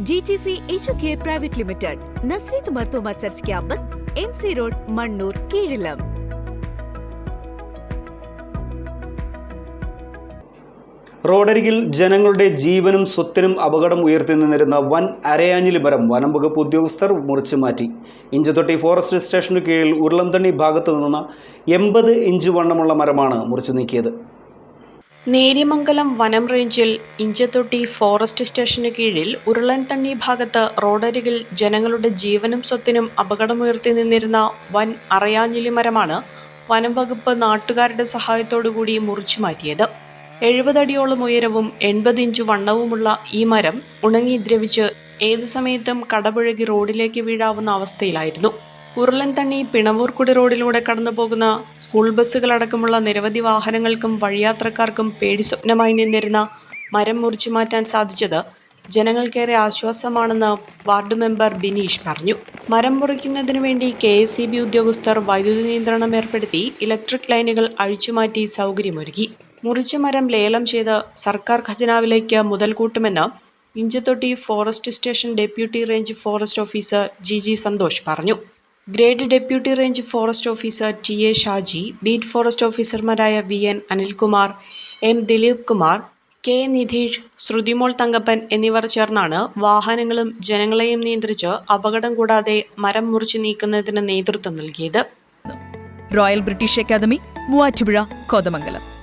G G C H K private limited Nazareth Marthoma church campus M C road Mannoor Keezhillam റോഡരികിൽ ജനങ്ങളുടെ ജീവനും സ്വത്തിനും അപകടം ഉയർത്തി നിന്നിരുന്ന വൻ അരയാഞ്ഞിലി മരം വനം വകുപ്പ് ഉദ്യോഗസ്ഥർ മുറിച്ചു മാറ്റി. ഇഞ്ചത്തൊട്ടി ഫോറസ്റ്റ് സ്റ്റേഷനു കീഴിൽ ഉരുളംതണ്ണി ഭാഗത്തു നിന്ന് എൺപത് ഇഞ്ച് വണ്ണമുള്ള മരമാണ് മുറിച്ചു നീക്കിയത്. നേര്യമംഗലം വനം റേഞ്ചിൽ ഇഞ്ചത്തൊട്ടി ഫോറസ്റ്റ് സ്റ്റേഷന് കീഴിൽ ഉരുളൻതണ്ണി ഭാഗത്ത് റോഡരികിൽ ജനങ്ങളുടെ ജീവനും സ്വത്തിനും അപകടമുയർത്തി നിന്നിരുന്ന വൻ അറയാഞ്ഞിലി മരമാണ് വനം വകുപ്പ് നാട്ടുകാരുടെ സഹായത്തോടുകൂടി മുറിച്ചു മാറ്റിയത്. എഴുപതടിയോളം ഉയരവും എൺപത് ഇഞ്ച് വണ്ണവുമുള്ള ഈ മരം ഉണങ്ങി ദ്രവിച്ച് ഏത് സമയത്തും കടപുഴകി റോഡിലേക്ക് വീഴാവുന്ന അവസ്ഥയിലായിരുന്നു. ഉരുളൻതണ്ണി പിണവൂർക്കുടി റോഡിലൂടെ കടന്നു പോകുന്ന സ്കൂൾ ബസ്സുകളടക്കമുള്ള നിരവധി വാഹനങ്ങൾക്കും വഴിയാത്രക്കാർക്കും പേടി സ്വപ്നമായി നിന്നിരുന്ന മരം മുറിച്ചു മാറ്റാൻ സാധിച്ചത് ജനങ്ങൾക്കേറെ ആശ്വാസമാണെന്ന് വാർഡ് മെമ്പർ ബിനീഷ് പറഞ്ഞു. മരം മുറിക്കുന്നതിനു വേണ്ടി കെ എസ് സി ബി ഉദ്യോഗസ്ഥർ വൈദ്യുതി നിയന്ത്രണം ഏർപ്പെടുത്തി ഇലക്ട്രിക് ലൈനുകൾ അഴിച്ചുമാറ്റി സൗകര്യമൊരുക്കി. മുറിച്ച മരം ലേലം ചെയ്ത് സർക്കാർ ഖജനാവിലേക്ക് മുതൽ കൂട്ടുമെന്ന് Inchathotty forest station deputy range forest officer G G Santhosh പറഞ്ഞു. Grade deputy range forest officer T A Shaji beat forest ഓഫീസർമാരായ V N Anilkumar M Dileep Kumar K Nidheesh Sruthimol Thankappan എന്നിവർ ചേർന്നാണ് വാഹനങ്ങളും ജനങ്ങളെയും നിയന്ത്രിച്ച് അപകടം കൂടാതെ മരം മുറിച്ചു നീക്കുന്നതിന് നേതൃത്വം നൽകിയത്. Royal British academy Muvattupuzha Kothamangalam